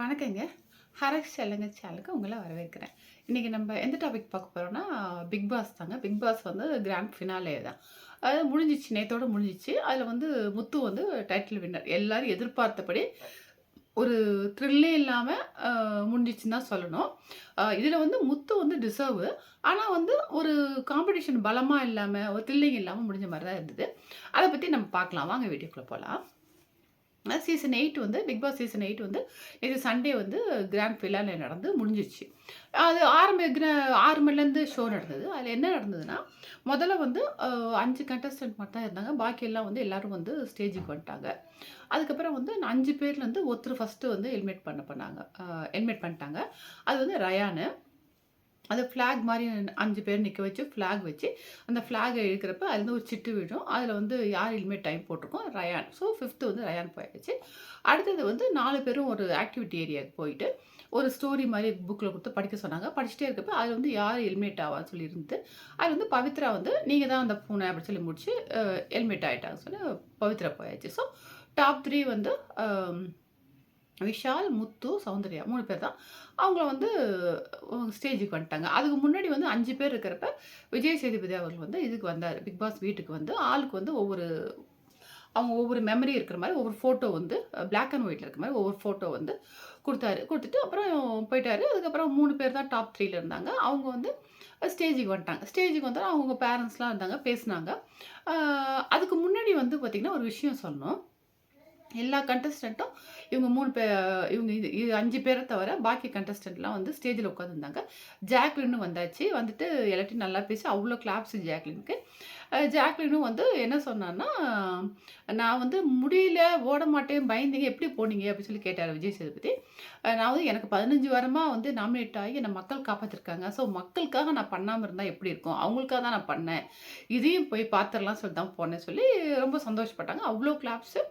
வணக்கங்க. ஹரக் செல்லுங்க சேனலுக்கு உங்களை வரவேற்கிறேன். இன்றைக்கி நம்ம எந்த டாபிக் பார்க்க போகிறோம்னா பிக் பாஸ் தாங்க. பிக் பாஸ் வந்து கிராண்ட் ஃபினாலே தான். அது முடிஞ்சிச்சு நேத்தோடு முடிஞ்சிச்சு. அதில் வந்து முத்து வந்து டைட்டில் வின்னர் எல்லோரும் எதிர்பார்த்தபடி ஒரு த்ரில்லே இல்லாமல் முடிஞ்சிச்சுன்னு தான் சொல்லணும். இதில் வந்து முத்து வந்து டிசர்வு ஆனால் வந்து ஒரு காம்படிஷன் பலமாக இல்லாமல் ஒரு த்ரில்லிங் இல்லாமல் முடிஞ்ச மாதிரி தான் இருந்தது. அதை பற்றி நம்ம பார்க்கலாம். வாங்க வீடியோக்குள்ளே போகலாம் சீசன் எயிட் வந்து பிக் பாஸ் சீசன் எயிட் வந்து இது சண்டே வந்து கிராண்ட் ஃபிலாலே நடந்து முடிஞ்சிச்சு அது ஆரம்ப ஆறு மணிலேருந்து ஷோ நடந்தது. அதில் என்ன நடந்ததுன்னா முதல்ல வந்து அஞ்சு கண்டஸ்டன்ட் மட்டும் தான் இருந்தாங்க. பாக்கி எல்லாம் வந்து எல்லோரும் வந்து ஸ்டேஜுக்கு வந்துட்டாங்க. அதுக்கப்புறம் வந்து அஞ்சு பேர்லேருந்து ஒருத்தர் ஃபஸ்ட்டு வந்து ஹெல்மெட் பண்ண பண்ணாங்க. ஹெல்மெட் பண்ணிட்டாங்க. அது வந்து ரயானு அது ஃப்ளாக் மாதிரி அஞ்சு பேர் நிற்க வச்சு ஃப்ளாக் வச்சு அந்த ஃப்ளாகை இழுக்கிறப்ப அதுலேருந்து ஒரு சிட்டு விழும். அதில் வந்து யார் ஹெல்மெட் டைம் போட்டிருக்கோம். ரயான் ஸோ ஃபிஃப்த்து வந்து ரயான் போயாச்சு. அடுத்தது வந்து நாலு பேரும் ஒரு ஆக்டிவிட்டி ஏரியாவுக்கு போயிட்டு ஒரு ஸ்டோரி மாதிரி புக்கில் கொடுத்து படிக்க சொன்னாங்க. படிச்சுட்டே இருக்கப்ப அது வந்து யார் ஹெல்மெட் ஆவான்னு சொல்லி இருந்து அது வந்து பவித்ரா வந்து நீங்கள் தான் அந்த பூனை அப்படின்னு சொல்லி முடிச்சு ஹெல்மெட் ஆகிட்டாங்க சொல்லி பவித்ரா போயாச்சு. ஸோ டாப் த்ரீ வந்து விஷால் முத்து சௌந்தர்யா மூணு பேர் தான். அவங்கள வந்து ஸ்டேஜுக்கு வந்துட்டாங்க. அதுக்கு முன்னாடி வந்து அஞ்சு பேர் இருக்கிறப்ப விஜய் சேதுபதி அவர்கள் வந்து இதுக்கு வந்தார். பிக் பாஸ் வீட்டுக்கு வந்து. ஆளுக்கு வந்து ஒவ்வொரு அவங்க ஒவ்வொரு மெமரி இருக்கிற மாதிரி ஒவ்வொரு ஃபோட்டோ வந்து பிளாக் அண்ட் ஒயிட்டில் இருக்கிற மாதிரி ஒவ்வொரு ஃபோட்டோ வந்து கொடுத்தாரு. கொடுத்துட்டு அப்புறம் போயிட்டாரு. அதுக்கப்புறம் மூணு பேர் தான் டாப் த்ரீல இருந்தாங்க. அவங்க வந்து ஸ்டேஜுக்கு வந்துட்டாங்க. ஸ்டேஜுக்கு வந்தாலும் அவங்க பேரண்ட்ஸ்லாம் இருந்தாங்க பேசுனாங்க. அதுக்கு முன்னாடி வந்து பார்த்திங்கன்னா ஒரு விஷயம் சொல்லணும். எல்லா கண்டஸ்டண்ட்டும் இவங்க மூணு பேர் இவங்க இது இது அஞ்சு பேரை தவிர பாக்கி கண்டஸ்டண்ட்லாம் வந்து ஸ்டேஜில் உட்காந்துருந்தாங்க ஜாக்லின்னு வந்தாச்சு. வந்துட்டு எல்லாத்தையும் நல்லா பேசி அவ்வளோ கிளாப்ஸ் ஜாக்லினுக்கு. ஜாக்லினும் வந்து என்ன சொன்னான்னா நான் வந்து முடியல ஓட மாட்டேன் பயந்தீங்க எப்படி போனீங்க? அப்படின்னு சொல்லி கேட்டார் விஜய் சேதுபதி. நான் வந்து எனக்கு பதினஞ்சு வாரமாக வந்து நாமினேட் ஆகி என்னை மக்கள் காப்பாற்றிருக்காங்க ஸோ மக்களுக்காக நான் பண்ணாமல் இருந்தால் எப்படி இருக்கும்? அவங்களுக்காக தான் நான் பண்ணேன். இதையும் போய் பார்த்துடலாம் சொல்லி தான் போனேன் சொல்லி ரொம்ப சந்தோஷப்பட்டாங்க. அவ்வளோ கிளாப்ஸு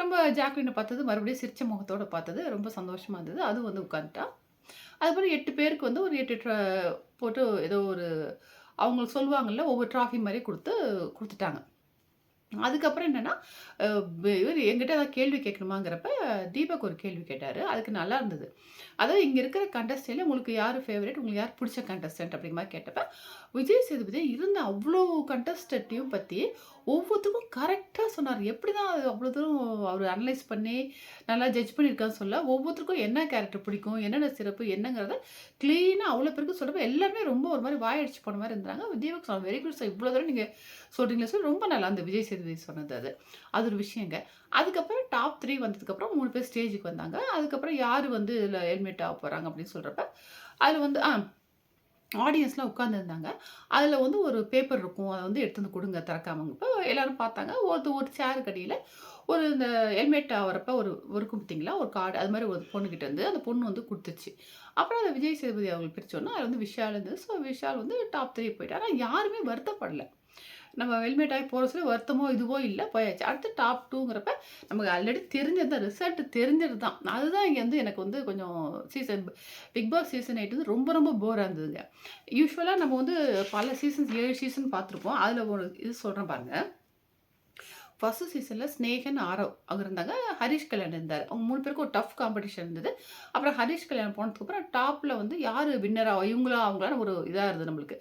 ரொம்ப ஜாக்லினை பார்த்தது மறுபடியும் சிரிச்ச முகத்தோடு பார்த்தது ரொம்ப சந்தோஷமாக இருந்தது. அது வந்து உட்காந்துட்டான் அதுக்கப்புறம் எட்டு பேருக்கு வந்து ஒரு எட்டு போட்டு ஏதோ ஒரு அவங்களுக்கு சொல்லுவாங்கல்ல ஒவ்வொரு ட்ராஃபி மாதிரி கொடுத்து கொடுத்துட்டாங்க. அதுக்கப்புறம் என்னென்னா இவர் எங்கிட்ட ஏதாவது கேள்வி கேட்கணுமாங்கிறப்ப தீபக் ஒரு கேள்வி கேட்டார். அதுக்கு நல்லா இருந்தது. அதாவது இங்கே இருக்கிற கண்டஸ்டன்ட்ல உங்களுக்கு யார் ஃபேவரட் உங்களுக்கு யார் பிடிச்ச கண்டஸ்டன்ட் அப்படிங்கிற மாதிரி கேட்டப்ப விஜய் சேதுபதி இருந்த அவ்வளோ கண்டஸ்டன்ட்டையும் பற்றி ஒவ்வொருத்துக்கும் கரெக்டாக சொன்னார். எப்படி தான் அது அவ்வளோ தூரம் அவர் அனலைஸ் பண்ணி நல்லா ஜட்ஜ் பண்ணியிருக்கான்னு சொல்ல ஒவ்வொருத்தருக்கும் என்ன கேரக்டர் பிடிக்கும் என்னென்ன சிறப்பு என்னங்கிறத க்ளீனாக அவ்வளோ பேருக்கு சொல்கிறப்ப எல்லாருமே ரொம்ப ஒரு மாதிரி வாயடிச்சு போன மாதிரி இருந்தாங்க. தீபக் சொன்ன வெரி குட் சார் இவ்வளோ தூரம் நீங்கள் சொல்கிறீங்களா சொல்லி ரொம்ப நல்லா அந்த விஜய் சேதுபதி சொன்னது அது. அது ஒரு விஷயங்க அதுக்கப்புறம் டாப் த்ரீ வந்ததுக்கப்புறம் மூணு பேர் ஸ்டேஜுக்கு வந்தாங்க. அதுக்கப்புறம் யார் வந்து இதில் ஹெல்மெட் ஆக போகிறாங்க அப்படின்னு சொல்கிறப்ப அதில் வந்து ஆ ஆடியன்ஸ்லாம் உட்காந்துருந்தாங்க அதில் வந்து ஒரு பேப்பர் இருக்கும். அதை வந்து எடுத்து வந்து கொடுங்க திறக்காமங்க இப்போ எல்லோரும் பார்த்தாங்க. ஒரு ஒரு சேர் கடியில் ஒரு இந்த ஹெல்மெட் ஆகிறப்ப ஒரு இருக்கும் பார்த்தீங்களா? ஒரு கார்டு அது மாதிரி ஒரு பொண்ணுக்கிட்ட இருந்து அந்த பொண்ணு வந்து கொடுத்துச்சு. அப்புறம் அதை விஜய் சேதுபதி அவங்களுக்கு பிரிச்சோன்னா அது வந்து விஷால் இருந்தது. ஸோ விஷால் வந்து டாப் த்ரீ போயிட்டு ஆனால் யாருமே வருத்தப்படல. நம்ம ஹெல்மெட் ஆகி போகிற சொல்லி வருத்தமோ இதுவோ இல்லை போயாச்சு. அடுத்து டாப் டூங்கிறப்ப நமக்கு ஆல்ரெடி தெரிஞ்சது தான் ரிசல்ட் தெரிஞ்சது தான். அதுதான் இங்கே வந்து எனக்கு வந்து கொஞ்சம் season Bigg Boss season eight வந்து ரொம்ப ரொம்ப போராக இருந்ததுங்க. யூஸ்வலாக நம்ம வந்து பல சீசன்ஸ் ஏழு சீசன் பார்த்துருப்போம். அதில் ஒரு இது சொல்கிறேன் பாருங்கள் ஃபர்ஸ்ட் சீசனில் ஸ்னேகன் ஆரவ் அவங்க இருந்தாங்க ஹரிஷ் கல்யாண் இருந்தார். அவங்க மூணு பேருக்கு ஒரு டஃப் காம்படிஷன் இருந்தது. அப்புறம் ஹரிஷ் கல்யாணம் போனதுக்கப்புறம் டாப்பில் வந்து யார் வின்னராக இவங்களா அவங்களான ஒரு இதாக இருந்தது நம்மளுக்கு.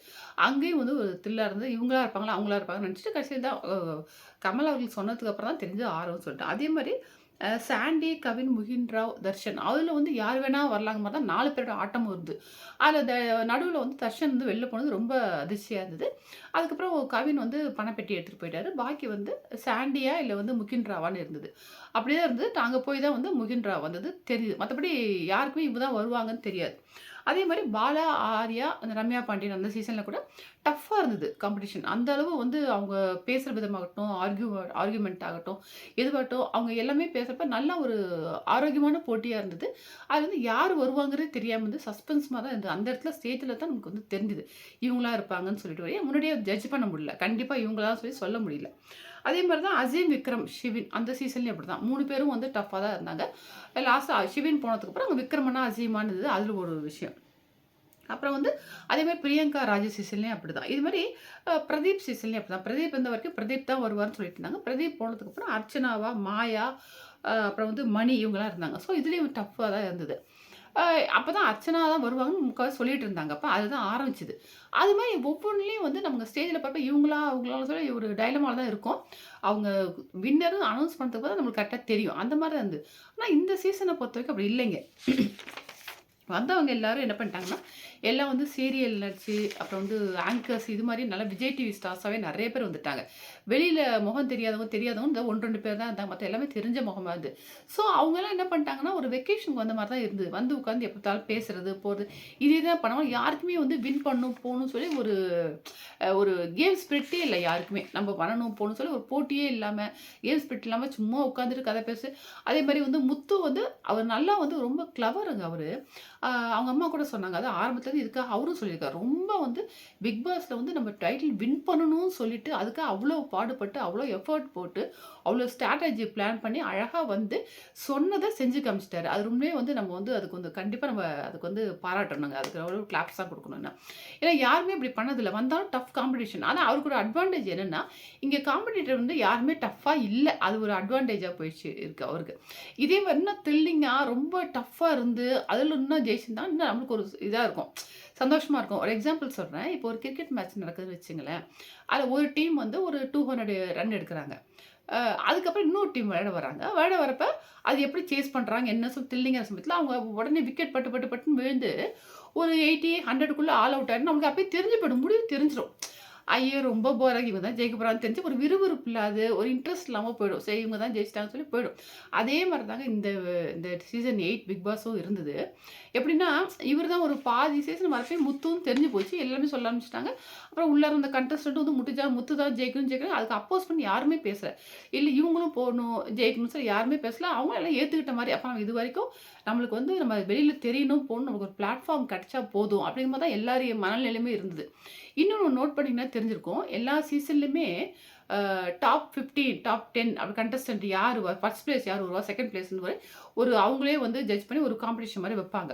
அங்கேயும் வந்து ஒரு த்ரில்லாக இருந்தது. இவங்களா இருப்பாங்களா அவங்களா இருப்பாங்கன்னு நினச்சிட்டு கடைசியில் தான் கமல் அவர்கள் சொன்னதுக்கப்புறம் தான் தெரிஞ்சு ஆர்வம் சொல்லிட்டு. அதே மாதிரி சாண்டி கவின் முகின் ராவ் தர்ஷன். அதில் வந்து யார் வேணால் வரலாங்க மாதிரி தான் நாலு பேரோட ஆட்டமும் இருந்தது அதில் த நடுவில் வந்து தர்ஷன் வந்து வெளில போனது ரொம்ப அதிர்ச்சியாக இருந்தது. அதுக்கப்புறம் கவின் வந்து பணப்பெட்டி எடுத்துகிட்டு போயிட்டாரு. பாக்கி வந்து சாண்டியா இல்லை வந்து முகின் ராவான்னு இருந்தது. அப்படியே தான் இருந்தது. நாங்கள் போய் தான் வந்து முகின் ராவ் வந்தது. தெரியுது. மற்றபடி யாருக்குமே இவங்க தான் வருவாங்கன்னு தெரியாது. அதே மாதிரி பாலா ஆர்யா அந்த ரம்யா பாண்டியன் அந்த சீசனில் கூட டஃப்பாக இருந்தது காம்படிஷன் அந்த அளவு வந்து அவங்க பேசுகிற விதமாகட்டும் ஆர்கியூ ஆர்கியூமெண்ட் ஆகட்டும் எதுவாகட்டும் அவங்க எல்லாமே பேசுகிறப்ப நல்ல ஒரு ஆரோக்கியமான போட்டியாக இருந்தது. அது வந்து யார் வருவாங்கிறதே தெரியாமல் வந்து சஸ்பென்ஸ்மாக தான் இருந்தது. அந்த இடத்துல ஸ்டேஜில் தான் நமக்கு வந்து தெரிஞ்சுது. இவங்களா இருப்பாங்கன்னு சொல்லிட்டு வரையும் முன்னாடியே ஜட்ஜ் பண்ண முடியல. கண்டிப்பாக இவங்களா சொல்லி சொல்ல முடியல. அதே மாதிரி தான் அசீம் விக்ரம் ஷிவின் அந்த சீசன்லேயும் அப்படி தான் மூணு பேரும் வந்து டஃப்பாக தான் இருந்தாங்க. லாஸ்ட்டாக ஷிவின் போனதுக்கப்புறம் அங்கே விக்ரமனா அசீமானது அதில் ஒரு விஷயம். அப்புறம் வந்து அதே மாதிரி பிரியங்கா ராஜ சீசன்லேயும் அப்படி தான் இது மாதிரி பிரதீப் சீசன்லேயும் அப்படி தான் பிரதீப் இருந்த வரைக்கும் பிரதீப் தான் வருவார்னு சொல்லிட்டு இருந்தாங்க. பிரதீப் போனதுக்கப்புறம் அர்ச்சனாவா மாயா அப்புறம் வந்து மணி இவங்களாம் இருந்தாங்க. ஸோ இதுலேயும் டஃப்பாக தான் இருந்தது. அப்போ தான் அர்ச்சனா தான் வருவாங்கன்னு முக்கால் சொல்லிட்டு இருந்தாங்க. அப்போ அதுதான் ஆரம்பிச்சது. அது மாதிரி ஒவ்வொன்றுலேயும் வந்து நம்ம ஸ்டேஜில் பார்ப்ப இவங்களா, அவங்களால சொல்லி ஒரு டைலமால தான் இருக்கும். அவங்க வின்னரும் அனௌன்ஸ் பண்ணுறதுக்கு தான் நம்மளுக்கு கரெக்டாக தெரியும். அந்த மாதிரி தான் இருந்தது. ஆனால் இந்த சீசனை பொறுத்த வரைக்கும் அப்படி இல்லைங்க. வந்தவங்க எல்லாரும் என்ன பண்ணிட்டாங்கன்னா, எல்லாம் வந்து சீரியல் நடிச்சு, அப்புறம் வந்து ஆங்கர்ஸ் இது மாதிரி நல்லா விஜய் டிவி ஸ்டார்ஸாகவே நிறைய பேர் வந்துட்டாங்க. வெளியில் முகம் தெரியாதவங்க, தெரியாதவங்க இந்த 1, 2 பேர் தான் இருந்தாங்க. மற்ற எல்லாமே தெரிஞ்ச முகமாக இருந்து ஸோ அவங்கலாம் என்ன பண்ணிட்டாங்கன்னா, ஒரு வெக்கேஷனுக்கு வந்த மாதிரி தான் இருந்தது. வந்து உட்காந்து எப்ப பார்த்தாலும் பேசுறது, போகிறது இதே தான் பண்ணுவாங்க. யாருக்குமே வந்து வின் பண்ணணும், போகணும்னு சொல்லி ஒரு ஒரு கேம் ஸ்பிரிட்டே இல்லை யாருக்குமே. நம்ம பண்ணணும், போகணும்னு சொல்லி ஒரு போட்டியே இல்லாமல் கேம் ஸ்பிரிட் இல்லாமல் சும்மா உட்காந்துட்டு கதை பேசு அதே மாதிரி வந்து முத்து வந்து அவர் நல்லா வந்து ரொம்ப கிளவருங்க அவர் அவங்க அம்மா கூட சொன்னாங்க. அது ஆரம்பத்தில் ஆரம்பத்துலருந்து இதுக்காக அவரும் சொல்லியிருக்காரு. ரொம்ப வந்து பிக் பாஸில் வந்து நம்ம டைட்டில் வின் பண்ணணும்னு சொல்லிட்டு, அதுக்காக அவ்வளோ பாடுபட்டு, அவ்வளோ எஃபர்ட் போட்டு, அவ்வளோ ஸ்ட்ராட்டஜி பிளான் பண்ணி அழகாக வந்து சொன்னதை செஞ்சு காமிச்சிட்டாரு அது உண்மையே வந்து நம்ம வந்து அதுக்கு வந்து கண்டிப்பாக நம்ம அதுக்கு வந்து பாராட்டணுங்க. அதுக்கு அவ்வளோ கிளாப்ஸ் தான் ஏன்னா யாருமே இப்படி பண்ணதில்லை வந்தாலும் டஃப் காம்படிஷன். ஆனால் அவருக்கு ஒரு அட்வான்டேஜ் என்னென்னா இங்கே காம்படிட்டர் வந்து யாருமே டஃப்பாக இல்லை அது ஒரு அட்வான்டேஜாக போயிடுச்சு இருக்குது அவருக்கு. இதே மாதிரி இன்னும் த்ரில்லிங்கா ரொம்ப டஃப்பாக இருந்து, அதில் இன்னும் ஜெயிச்சிருந்தா இன்னும் நம்மளுக்கு ஒரு இதாக இருக்கும். சந்தோஷமா இருக்கும். ஒரு எக்ஸாம்பிள் சொல்கிறேன் இப்போ ஒரு கிரிக்கெட் மேட்ச் நடக்குதுன்னு வச்சுங்களேன். அதில் ஒரு டீம் வந்து ஒரு 200 ரன் எடுக்கிறாங்க அதுக்கப்புறம் இன்னொரு டீம் விளையாட வராங்க. விளையாட வரப்போ அது எப்படி சேஸ் பண்ணுறாங்க என்ன சொல் தில்லிங்கிற சமயத்தில் அவங்க உடனே விக்கெட் பட்டு பட்டு பட்டுன்னு விழுந்து, ஒரு 80, 100க்குள்ள ஆல் அவுட் ஆயிடும். அவங்களுக்கு அப்படியே தெரிஞ்சு போயிடும். முடிவு தெரிஞ்சிடும் ஐயோ! ரொம்ப போராக இவங்க தான் ஜெயிக்க போகிறான்னு தெரிஞ்சு ஒரு விறுவிறுப்பு இல்லாது, ஒரு இன்ட்ரெஸ்ட் இல்லாமல் போயிடும். சரி இவங்க தான் ஜெயிச்சிட்டாங்கன்னு சொல்லி போயிடும். அதே மாதிரி தாங்க இந்த இந்த சீசன் எயிட் பிக் பாஸும் இருந்தது. எப்படின்னா, இவர் தான் ஒரு பாதி சீசன் வரப்பே முத்துன்னு தெரிஞ்சு போச்சு. எல்லாமே சொல்ல ஆரம்பிச்சிட்டாங்க அப்புறம் உள்ளார இருந்த கண்டஸ்டன்ட் வந்து முட்டுச்சா முத்து தான் ஜெயிக்கணும் ஜெயிக்கணும். அதுக்கு அப்போஸ் பண்ணி யாருமே பேசல. இல்லை இவங்களும் போகணும் ஜெயிக்கணும் சொல்லி யாருமே பேசல. அவங்க எல்லாம் ஏற்றுக்கிட்ட மாதிரி அப்போ இது வரைக்கும் நம்மளுக்கு வந்து நம்ம வெளியில் தெரியணும், போகணும் நமக்கு ஒரு பிளாட்ஃபார்ம் கிடைச்சா போதும். அப்படிங்கிற தான் எல்லாரையும் மனநிலையுமே இருந்தது. இன்னொன்று நோட் பண்ணிங்கன்னா தெரிஞ்சிருக்கும். எல்லா சீசன்லையுமே டாப் 15, டாப் 10 அப்படி கண்டஸ்டன்ட் யார் ஃபர்ஸ்ட் பிளேஸ் யார் வருவா, செகண்ட் பிளேஸ்னு ஒரு ஒரு அவங்களே வந்து ஜட்ஜ் பண்ணி ஒரு காம்படிஷன் மாதிரி வைப்பாங்க.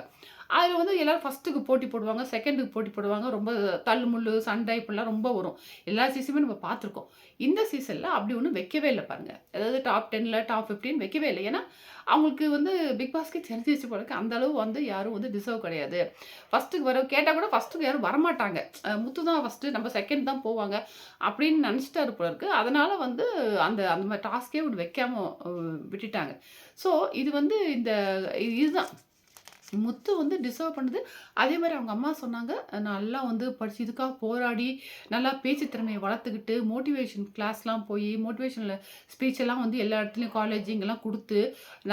அதில் வந்து எல்லோரும் ஃபர்ஸ்ட்டுக்கு போட்டி போடுவாங்க, செகண்டுக்கு போட்டி போடுவாங்க. ரொம்ப தள்ளுமுள்ளு சண்டை இப்படிலாம் ரொம்ப வரும். எல்லா சீசனுமே நம்ம பார்த்துருக்கோம். இந்த சீசனில் அப்படி ஒன்றும் வைக்கவே இல்லை பாருங்க. அதாவது டாப் 10ல, டாப் 15 வைக்கவே இல்லை ஏன்னா, அவங்களுக்கு வந்து பிக் பாஸ்க்கு தெரிஞ்சிருச்சு போல இருக்கு. அந்த அளவு வந்து யாரும் வந்து டிசர்வ் கிடையாது. ஃபர்ஸ்ட்டுக்கு வர கேட்டால் கூட ஃபர்ஸ்ட்டுக்கு யாரும் வரமாட்டாங்க. முத்து தான் ஃபர்ஸ்ட்டு, நம்ம செகண்ட் தான் போவாங்க. அப்படின்னு நெனச்சுட்டாரு போல இருக்கு. அதனால் வந்து அந்த அந்த மாதிரி டாஸ்க்கே ஒண்ணு வைக்காமல் விட்டுட்டாங்க. ஸோ இது வந்து இந்த இதுதான். முத்து வந்து டிசர்வ் பண்ணுது. அதே மாதிரி அவங்க அம்மா சொன்னாங்க, நல்லா வந்து படிச்சு இதுக்காக போராடி, நல்லா பேச்சு திறமைய வளர்த்துக்கிட்டு, மோட்டிவேஷன் கிளாஸ்லாம் போய் மோட்டிவேஷனில் ஸ்பீச்செல்லாம் வந்து எல்லா இடத்துலையும் காலேஜ் இங்கெல்லாம் கொடுத்து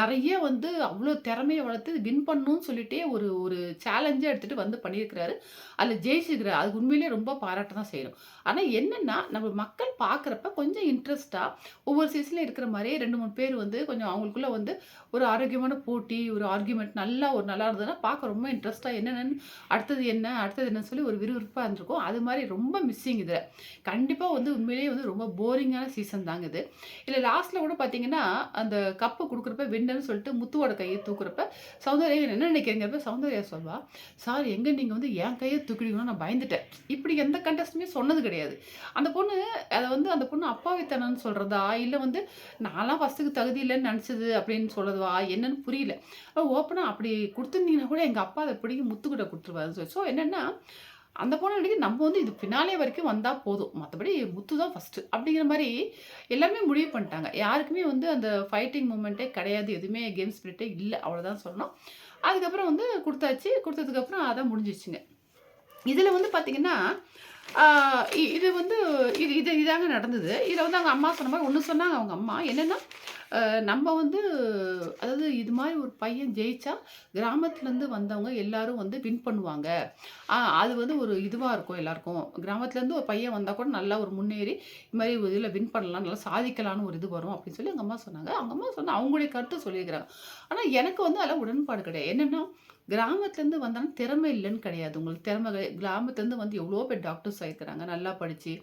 நிறைய வந்து அவ்வளோ திறமையை வளர்த்து வின் பண்ணணும்னு சொல்லிட்டே ஒரு ஒரு சேலஞ்சாக எடுத்துகிட்டு வந்து பண்ணியிருக்கிறாரு. அதில் ஜெயிச்சிருக்கிறாரு. அது உண்மையிலேயே ரொம்ப பாராட்ட தான் செய்யணும். ஆனால் என்னென்னா நம்ம மக்கள் பார்க்குறப்ப கொஞ்சம் இன்ட்ரெஸ்ட்டாக ஒவ்வொரு சீசனில் இருக்கிற மாதிரியே ரெண்டு மூணு பேர் வந்து கொஞ்சம் அவங்களுக்குள்ளே வந்து ஒரு ஆரோக்கியமான போட்டி, ஒரு ஆர்குமெண்ட் நல்லா ஒரு நல்ல இருந்ததுன்னா, பார்க்க ரொம்ப இன்ட்ரெஸ்ட்டாக என்னென்னன்னு அடுத்தது என்ன, அடுத்தது என்னன்னு சொல்லி ஒரு விறுவிறுப்பாக இருந்திருக்கும். அது மாதிரி ரொம்ப மிஸ்ஸிங் இதில் கண்டிப்பாக வந்து உண்மையிலேயே வந்து ரொம்ப போரிங்கான சீசன் தாங்க இது. இல்லை லாஸ்ட்டில் கூட பார்த்தீங்கன்னா, அந்த கப்பு கொடுக்குறப்ப வின்னர்ன்னு சொல்லிட்டு முத்துவோட கையை தூக்குறப்ப, சௌந்தர்யா என்ன நினைக்கிறீங்கிறப்ப சௌந்தர்யா சொல்வா, "சார் எங்கே நீங்கள் வந்து என் கையை தூக்கிடுவீங்கன்னு நான் பயந்துட்டேன்." இப்படி எந்த கண்டஸ்டன்ட்டுமே சொன்னது கிடையாது. அந்த பொண்ணு அதை வந்து அந்த பொண்ணு அப்பாவித்தனன்னு சொல்கிறதா இல்லை வந்து நான்லாம் ஃபர்ஸ்ட்டுக்கு தகுதி இல்லைன்னு நினச்சது அப்படின்னு சொல்கிறதுவா என்னன்னு புரியல. ஓப்பனாக அப்படி கொடுத்துருந்தீங்கன்னா கூட எங்கள் அப்பா அதை பிடிக்கி முத்துக்கிட்ட கொடுத்துருவாருன்னு சொல்லி. ஸோ என்னென்னா அந்த பொண்ணு நெனைக்குது நம்ம வந்து இது ஃபினாலே வரைக்கும் வந்தால் போதும். மற்றபடி முத்து தான் ஃபர்ஸ்ட்டு. அப்படிங்கிற மாதிரி எல்லாருமே முடிவு பண்ணிட்டாங்க. யாருக்குமே வந்து அந்த ஃபைட்டிங் மூமெண்ட்டே கிடையாது. எதுவுமே கேம் ஸ்பிரிட்டே இல்லை அவ்வளோதான் சொல்லணும். அதுக்கப்புறம் வந்து கொடுத்தாச்சு கொடுத்ததுக்கப்புறம் அதான் முடிஞ்சிச்சுங்க இதில் வந்து பார்த்தீங்கன்னா, இது வந்து இது இது இதாங்க நடந்தது. இதில் வந்து அவங்க அம்மா சொன்ன மாதிரி ஒன்று சொன்னாங்க அவங்க அம்மா. என்னன்னா, நம்ம வந்து அதாவது இது மாதிரி ஒரு பையன் ஜெயிச்சா, கிராமத்துலேருந்து வந்தவங்க எல்லாரும் வந்து வின் பண்ணுவாங்க. அது வந்து ஒரு இதுவாக இருக்கும் எல்லாருக்கும். கிராமத்துலேருந்து ஒரு பையன் வந்தால் கூட நல்லா ஒரு முன்னேறி, இது மாதிரி ஒரு இதில் வின் பண்ணலாம், நல்லா சாதிக்கலாம்னு ஒரு இது வரும் அப்படின்னு சொல்லி எங்கள் அம்மா சொன்னாங்க. அவங்க அம்மா சொன்னால் அவங்களுடைய கருத்து சொல்லியிருக்கிறாங்க. ஆனால் எனக்கு வந்து அதெல்லாம் உடன்பாடு கிடையாது. என்னென்னா கிராமத்துலேருந்து வந்தாலும் திறமை இல்லைன்னு கிடையாது. உங்களுக்கு திறமை கிராமத்துலேருந்து வந்து எவ்வளோ பேர் டாக்டர்ஸ் ஆகிருக்கிறாங்க நல்லா படித்து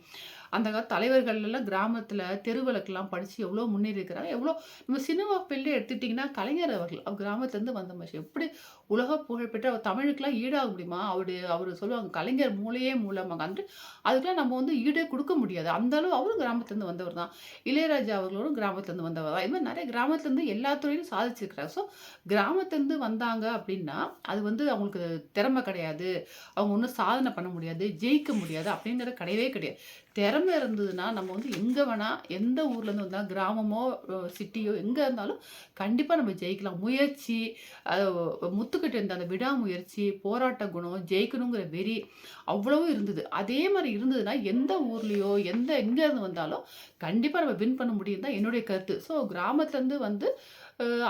அந்த கால தலைவர்கள் கிராமத்தில் கிராமத்துல படித்து எவ்வளோ முன்னேறி இருக்கிறாங்க. எவ்வளோ நம்ம சினிமா ஃபீல்டே எடுத்துட்டிங்கன்னா கலைஞர் அவர்கள். அவர் கிராமத்துலேருந்து வந்த மனுஷன். எப்படி உலக புகழ்பெற்ற அவர் தமிழுக்கெல்லாம் ஈடாக முடியுமா? அவரு அவர் சொல்லுவாங்க, "கலைஞர் மூளையே மூலமாக வந்து அதுக்கெல்லாம் நம்ம வந்து ஈடே கொடுக்க முடியாது. அந்த அளவு அவரும் கிராமத்துலேருந்து வந்தவர் தான். இளையராஜா அவர்களும் கிராமத்துலேருந்து வந்தவர் தான். இது மாதிரி நிறைய கிராமத்துலேருந்து எல்லா துறையிலும் சாதிச்சிருக்கிறார். ஸோ கிராமத்துலேருந்து வந்தாங்க அப்படின்னா, அது வந்து அவங்களுக்கு திறமை கிடையாது. அவங்க ஒன்றும் சாதனை பண்ண முடியாது, ஜெயிக்க முடியாது அப்படிங்கிறது கிடையவே கிடையாது. திறமை இருந்ததுன்னா, நம்ம வந்து எங்கே வேணால் எந்த ஊர்லேருந்து வந்தால் கிராமமோ, சிட்டியோ எங்கே இருந்தாலும் கண்டிப்பாக நம்ம ஜெயிக்கலாம். முயற்சி, முத்துக்கிட்டு இருந்த அந்த விடாமுயற்சி, போராட்ட குணம், ஜெயிக்கணுங்கிற வெறி அவ்வளவு இருந்தது. அதே மாதிரி இருந்ததுன்னா, எந்த ஊர்லேயோ எந்த எங்கேருந்து வந்தாலும் கண்டிப்பாக நம்ம வின் பண்ண முடியும் தான் என்னுடைய கருத்து. ஸோ கிராமத்துலேருந்து வந்து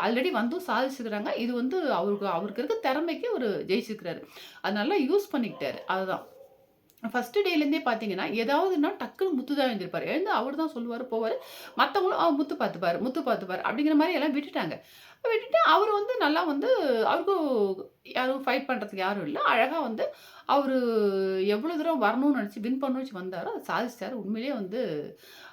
ஆல்ரெடி வந்தும் சாதிச்சிருக்கிறாங்க. இது வந்து அவருக்கு அவருக்கு இருக்க திறமைக்கு ஒரு ஜெயிச்சிருக்கிறாரு. அதனால யூஸ் பண்ணிக்கிட்டாரு. அதுதான். ஃபர்ஸ்ட்டு டேலேருந்தே பார்த்தீங்கன்னா, ஏதாவதுனா டக்குனு முத்து தான் எழுந்திருப்பார் எழுந்து அவர் தான் சொல்லுவார் போவார் மற்றவங்களும் அவர் முத்து பார்த்துப்பார் முத்து பார்த்துப்பாரு" அப்படிங்கிற மாதிரி எல்லாம் விட்டுட்டாங்க. விட்டுட்டு அவர் வந்து நல்லா வந்து அவருக்கும் யாரும் ஃபைட் பண்ணுறதுக்கு யாரும் இல்லை அழகாக வந்து அவர் எவ்வளோ தூரம் வரணும்னு நினச்சி வின் பண்ணணும்னு வச்சு வந்தாரோ, அதை சாதிச்சார் உண்மையிலேயே வந்து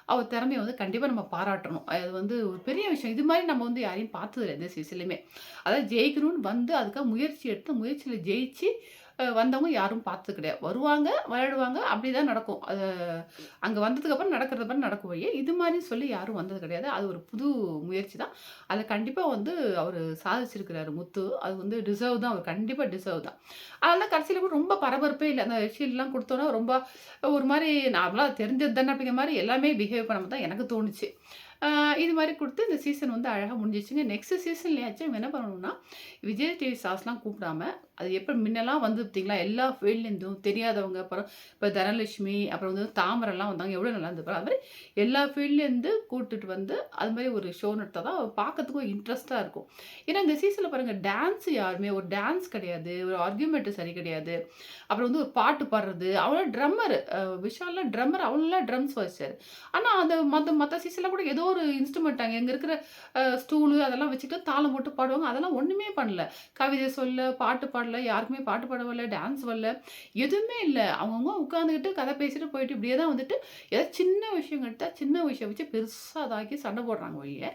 அவர் திறமைய வந்து கண்டிப்பாக நம்ம பாராட்டணும். அது வந்து ஒரு பெரிய விஷயம். இது மாதிரி நம்ம வந்து யாரையும் பார்த்ததில்லை எந்த சீசன்லையுமே அதாவது ஜெயிக்கணும்னு வந்து அதுக்காக முயற்சி எடுத்து, முயற்சியில் ஜெயிச்சு வந்தவங்க யாரும் பார்த்தது கிடையாது. வருவாங்க, விளையாடுவாங்க, அப்படி தான் நடக்கும். அது அங்கே வந்ததுக்கப்புறம் நடக்கிறது மாதிரி நடக்கும் வழியே இது மாதிரி சொல்லி யாரும் வந்தது கிடையாது. அது ஒரு புது முயற்சி தான். அதை கண்டிப்பாக வந்து அவர் சாதிச்சிருக்கிறாரு முத்து. அது வந்து டிசர்வ் தான். அவர் கண்டிப்பாக டிசர்வ் தான். அதெல்லாம் கடைசியில் கூட ரொம்ப பரபரப்பே இல்லை அந்த ஷீல்ட்லாம் கொடுத்தோன்னா ரொம்ப ஒரு மாதிரி நார்மலாக தெரிஞ்சது தானே அப்படிங்கிற மாதிரி எல்லாமே பிஹேவ் பண்ண தான் எனக்கு தோணுச்சு. இது மாதிரி கொடுத்து இந்த சீசன் வந்து அழகாக முடிஞ்சிச்சுங்க நெக்ஸ்ட் சீசன்லேயாச்சும் என்ன பண்ணணும்னா, விஜய் டிவி சாஸ்லாம் கூப்பிடாம, அது எப்போ முன்னலாம் வந்து பார்த்தீங்களா, எல்லா ஃபீல்ட்லேருந்தும் தெரியாதவங்க, அப்புறம் இப்போ தனலட்சுமி, அப்புறம் வந்து தாமரெல்லாம் வந்தாங்க. எவ்வளோ நல்லா இருந்தது அது மாதிரி எல்லா ஃபீல்ட்லேருந்து கூப்பிட்டுட்டு வந்து, அது மாதிரி ஒரு ஷோ நடத்தா தான் பார்க்கறதுக்கும் இன்ட்ரெஸ்ட்டாக இருக்கும். ஏன்னா இந்த சீசனில் பாருங்கள் டான்ஸ் யாருமே ஒரு டான்ஸ் கிடையாது. ஒரு ஆர்கியூமெண்ட் சரி கிடையாது. அப்புறம் வந்து ஒரு பாட்டு பாடுறது, அவ்வளோ ட்ரம்மர் அ விஷால்லாம் ட்ரம்மர். அவரு நல்லா ட்ரம்ஸ் வச்சார் ஆனால் அந்த மற்ற மற்ற சீசனில் கூட ஏதோ ஒரு இன்ஸ்ட்ருமெண்ட் அங்கே எங்கே இருக்கிற ஸ்டூலு அதெல்லாம் வச்சுக்கிட்டு தாளம் போட்டு பாடுவாங்க. அதெல்லாம் ஒன்றுமே பண்ணல. கவிதை சொல்ல, பாட்டு பாடல, யாருக்குமே பாட்டு பாட வரல, டான்ஸ் வரல, எதுவுமே இல்லை அவங்கவுங்க உட்காந்துக்கிட்டு கதை பேசிட்டு போயிட்டு இப்படியே தான் வந்துட்டு, ஏதாவது சின்ன விஷயம் கிட்ட சின்ன விஷயம் வச்சு பெருசாக அதாக்கி சண்டை போடுறாங்க ஒழிய,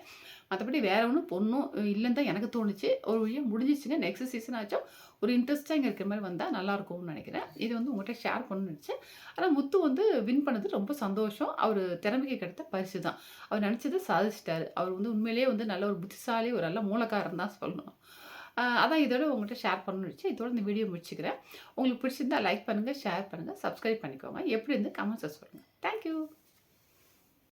மற்றபடி வேற ஒன்றும் பொண்ணும் இல்லைன்னு தான் எனக்கு தோணுச்சு. ஒரு வழியை முடிஞ்சிச்சுங்க நெக்ஸ்ட் சீசன் ஆச்சும் ஒரு இன்ட்ரெஸ்ட்டாக இங்கே இருக்கிற மாதிரி வந்தால் நல்லாயிருக்கும்னு நினைக்கிறேன் இது வந்து உங்கள்கிட்ட ஷேர் பண்ணு நெனச்சேன். ஆனா முத்து வந்து வின் பண்ணது ரொம்ப சந்தோஷம். அவர் திறமைக்கு கிடைத்த பரிசு தான். அவர் நினச்சதை சாதிச்சிட்டார் அவர் வந்து உண்மையிலேயே வந்து நல்ல ஒரு புத்திசாலி, ஒரு நல்ல மூலக்காரன் தான் சொல்லணும். அதான் இதோட உங்கள்கிட்ட ஷேர் பண்ணணும்னு வச்சு இதோட இந்த வீடியோ முடிச்சுக்கிறேன். உங்களுக்கு பிடிச்சிருந்தா லைக் பண்ணுங்கள் ஷேர் பண்ணுங்கள் சப்ஸ்கிரைப் பண்ணிக்கோங்க. எப்படி இருந்து கமெண்ட்ஸ்ல சொல்லுங்கள் தேங்க் யூ.